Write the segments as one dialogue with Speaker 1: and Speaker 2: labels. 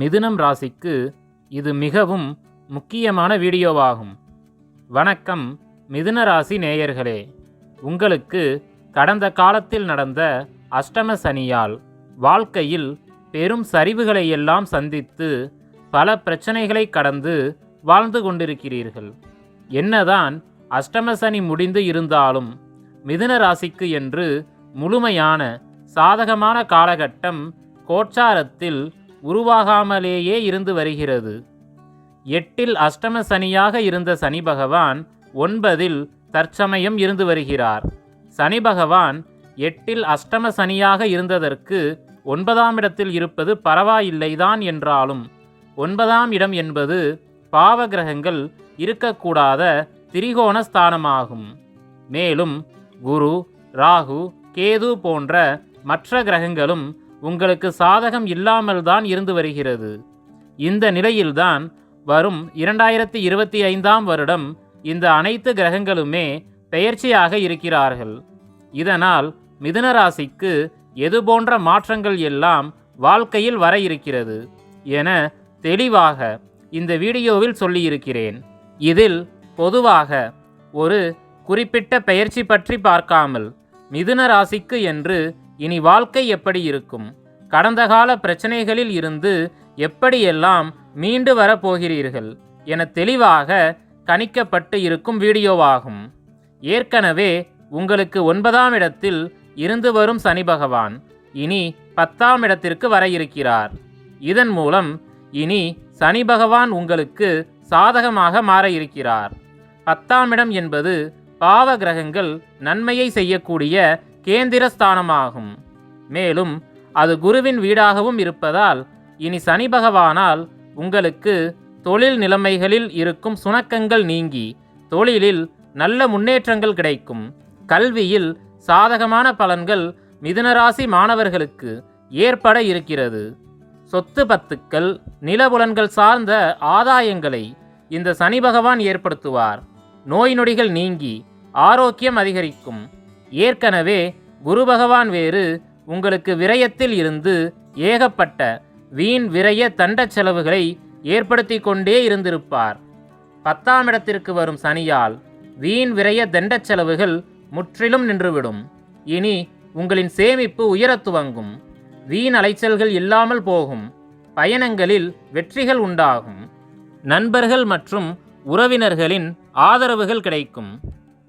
Speaker 1: மிதுனம் ராசிக்கு இது மிகவும் முக்கியமான வீடியோவாகும். வணக்கம் மிதுன ராசி நேயர்களே. உங்களுக்கு கடந்த காலத்தில் நடந்த அஷ்டம சனியால் வாழ்க்கையில் பெரும் சரிவுகளை எல்லாம் சந்தித்து பல பிரச்சனைகளை கடந்து வாழ்ந்து கொண்டிருக்கிறீர்கள். என்னதான் அஷ்டம சனி முடிந்து இருந்தாலும் மிதுன ராசிக்கு என்று முழுமையான சாதகமான காலகட்டம் கோச்சாரத்தில் உருவாகாமலேயே இருந்து வருகிறது. எட்டில் அஷ்டம சனியாக இருந்த சனி பகவான் ஒன்பதில் தற்சமயம் இருந்து வருகிறார். சனி பகவான் எட்டில் அஷ்டம சனியாக இருந்ததற்கு ஒன்பதாம் இடத்தில் இருப்பது பரவாயில்லைதான் என்றாலும் ஒன்பதாம் இடம் என்பது பாவ கிரகங்கள் இருக்கக்கூடாத திரிகோண ஸ்தானமாகும் மேலும் குரு ராகு கேது போன்ற மற்ற கிரகங்களும் உங்களுக்கு சாதகம் இல்லாமல் தான் இருந்து வருகிறது. இந்த நிலையில்தான் வரும் இரண்டாயிரத்தி இருபத்தி ஐந்தாம் வருடம் இந்த அனைத்து கிரகங்களுமே பெயர்ச்சியாக இருக்கிறார்கள். இதனால் மிதுன ராசிக்கு எது போன்ற மாற்றங்கள் எல்லாம் வாழ்க்கையில் வர இருக்கிறது என தெளிவாக இந்த வீடியோவில் சொல்லியிருக்கிறேன். இதில் பொதுவாக ஒரு குறிப்பிட்ட பெயர்ச்சி பற்றி பார்க்காமல் மிதுன ராசிக்கு என்று இனி வாழ்க்கை எப்படி இருக்கும்? கடந்த கால பிரச்சனைகளில் இருந்து எப்படியெல்லாம் மீண்டு வரப்போகிறீர்கள் என தெளிவாக கணிக்கப்பட்டு இருக்கும் வீடியோவாகும். ஏற்கனவே உங்களுக்கு ஒன்பதாம் இடத்தில் இருந்து வரும் சனி பகவான் இனி பத்தாம் இடத்திற்கு வர இருக்கிறார். இதன் மூலம் இனி சனி பகவான் உங்களுக்கு சாதகமாக மாற இருக்கிறார். பத்தாம் இடம் என்பது பாவ கிரகங்கள் நன்மையை செய்யக்கூடிய கேந்திர ஸ்தானமாகும் மேலும் அது குருவின் வீடாகவும் இருப்பதால் இனி சனி பகவானால் உங்களுக்கு தொழில் நிலைமைகளில் இருக்கும் சுணக்கங்கள் நீங்கி தொழிலில் நல்ல முன்னேற்றங்கள் கிடைக்கும். கல்வியில் சாதகமான பலன்கள் மிதுனராசி மாணவர்களுக்கு ஏற்பட இருக்கிறது. சொத்து பத்துக்கள் நிலபுலன்கள் சார்ந்த ஆதாயங்களை இந்த சனி பகவான் ஏற்படுத்துவார். நோய் நொடிகள் நீங்கி ஆரோக்கியம் அதிகரிக்கும். ஏற்கனவே குரு பகவான் வேறு உங்களுக்கு விரயத்தில் இருந்து ஏகப்பட்ட வீண் விரய தண்ட செலவுகளை ஏற்படுத்தி கொண்டே இருந்திருப்பார். பத்தாம் இடத்திற்கு வரும் சனியால் வீண் விரய தண்டச் செலவுகள் முற்றிலும் நின்றுவிடும். இனி உங்களின் சேமிப்பு உயரத் துவங்கும். வீண் அலைச்சல்கள் இல்லாமல் போகும். பயணங்களில் வெற்றிகள் உண்டாகும். நண்பர்கள் மற்றும் உறவினர்களின் ஆதரவுகள் கிடைக்கும்.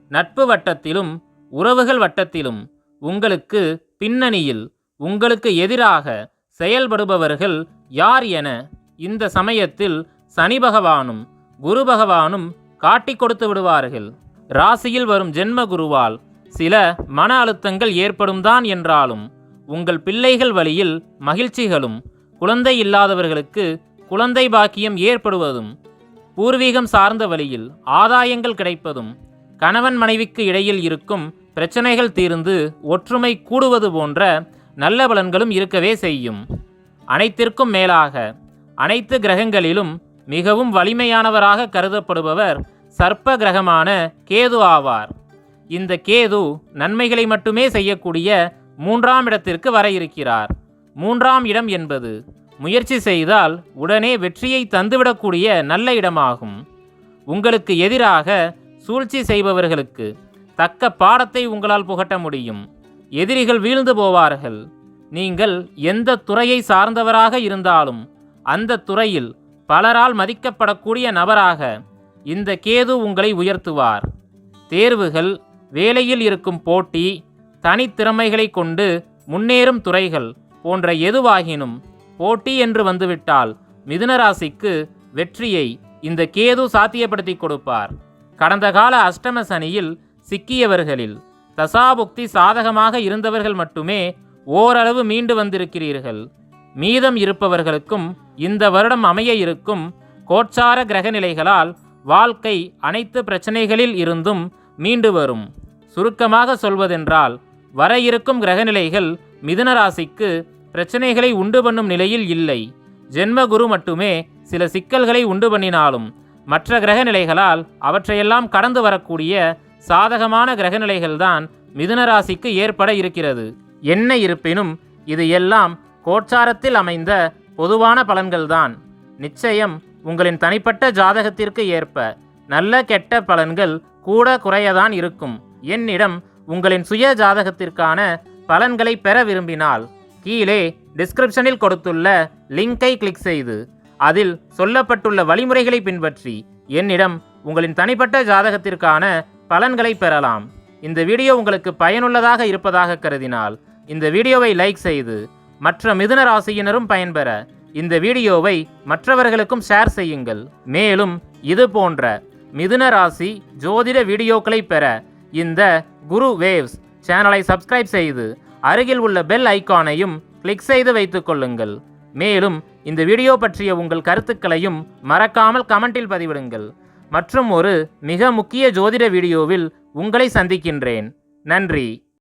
Speaker 1: நட்பு வட்டத்திலும் உறவுகள் வட்டத்திலும் உங்களுக்கு பின்னணியில் உங்களுக்கு எதிராக செயல்படுபவர்கள் யார் என இந்த சமயத்தில் சனி பகவானும் குரு பகவானும் காட்டிக் கொடுத்து விடுவார்கள். ராசியில் வரும் ஜென்ம குருவால் சில மன அழுத்தங்கள் ஏற்படும் தான் என்றாலும் உங்கள் பிள்ளைகள் வழியில் மகிழ்ச்சிகளும் குழந்தை இல்லாதவர்களுக்கு குழந்தை பாக்கியம் ஏற்படுவதும் பூர்வீகம் சார்ந்த வழியில் ஆதாயங்கள் கிடைப்பதும் கணவன் மனைவிக்கு இடையில் இருக்கும் பிரச்சனைகள் தீர்ந்து ஒற்றுமை கூடுவது போன்ற நல்ல பலன்களும் இருக்கவே செய்யும். அனைத்திற்கும் மேலாக அனைத்து கிரகங்களிலும் மிகவும் வலிமையானவராக கருதப்படுபவர் சர்ப்ப கிரகமான கேது ஆவார். இந்த கேது நன்மைகளை மட்டுமே செய்யக்கூடிய மூன்றாம் இடத்திற்கு வர இருக்கிறார். மூன்றாம் இடம் என்பது முயற்சி செய்தால் உடனே வெற்றியை தந்துவிடக்கூடிய நல்ல இடமாகும். உங்களுக்கு எதிராக சூழ்ச்சி செய்பவர்களுக்கு தக்க பாடத்தை உங்களால் புகட்ட முடியும். எதிரிகள் வீழ்ந்து போவார்கள். நீங்கள் எந்த துறையை சார்ந்தவராக இருந்தாலும் அந்த துறையில் பலரால் மதிக்கப்படக்கூடிய நபராக இந்த கேது உங்களை உயர்த்துவார். தேர்வுகள் வேலையில் இருக்கும் போட்டி தனித்திறமைகளை கொண்டு முன்னேறும் துறைகள் போன்ற எதுவாகினும் போட்டி என்று வந்துவிட்டால் மிதுனராசிக்கு வெற்றியை இந்த கேது சாத்தியப்படுத்தி கொடுப்பார். கடந்த கால அஷ்டம சனியில் சிக்கியவர்களில் தசாபுக்தி சாதகமாக இருந்தவர்கள் மட்டுமே ஓரளவு மீண்டு வந்திருக்கிறீர்கள். மீதம் இருப்பவர்களுக்கும் இந்த வருடம் அமைய இருக்கும் கோச்சார கிரகநிலைகளால் வாழ்க்கை அனைத்து பிரச்சனைகளில் இருந்தும் மீண்டு வரும். சுருக்கமாக சொல்வதென்றால் வர இருக்கும் கிரகநிலைகள் மிதுன ராசிக்கு பிரச்சனைகளை உண்டு பண்ணும் நிலையில் இல்லை. ஜென்மகுரு மட்டுமே சில சிக்கல்களை உண்டு பண்ணினாலும் மற்ற கிரகநிலைகளால் அவற்றையெல்லாம் கடந்து வரக்கூடிய சாதகமான கிரகநிலைகள்தான் மிதுனராசிக்கு ஏற்பட இருக்கிறது. என்ன இருப்பினும் இது எல்லாம் கோட்சாரத்தில் அமைந்த பொதுவான பலன்கள்தான். நிச்சயம் உங்களின் தனிப்பட்ட ஜாதகத்திற்கு ஏற்ப நல்ல கெட்ட பலன்கள் கூட குறையதான் இருக்கும். என்னிடம் உங்களின் சுய ஜாதகத்திற்கான பலன்களை பெற விரும்பினால் கீழே டிஸ்கிரிப்ஷனில் கொடுத்துள்ள லிங்கை கிளிக் செய்து அதில் சொல்லப்பட்டுள்ள வழிமுறைகளை பின்பற்றி என்னிடம் உங்களின் தனிப்பட்ட ஜாதகத்திற்கான பலன்களை பெறலாம். இந்த வீடியோ உங்களுக்கு பயனுள்ளதாக இருப்பதாக கருதினால் இந்த வீடியோவை லைக் செய்து மற்ற மிதுன ராசியினரும் பயன்பெற இந்த வீடியோவை மற்றவர்களுக்கும் ஷேர் செய்யுங்கள். மேலும் இது போன்ற மிதுன ராசி ஜோதிட வீடியோக்களை பெற இந்த குரு வேவ்ஸ் சேனலை சப்ஸ்கிரைப் செய்து அருகில் உள்ள பெல் ஐகானையும் கிளிக் செய்து வைத்துக் கொள்ளுங்கள். மேலும் இந்த வீடியோ பற்றிய உங்கள் கருத்துக்களையும் மறக்காமல் கமெண்டில் பதிவிடுங்கள். மற்றும் ஒரு மிக முக்கிய ஜோதிட வீடியோவில் உங்களை சந்திக்கின்றேன். நன்றி.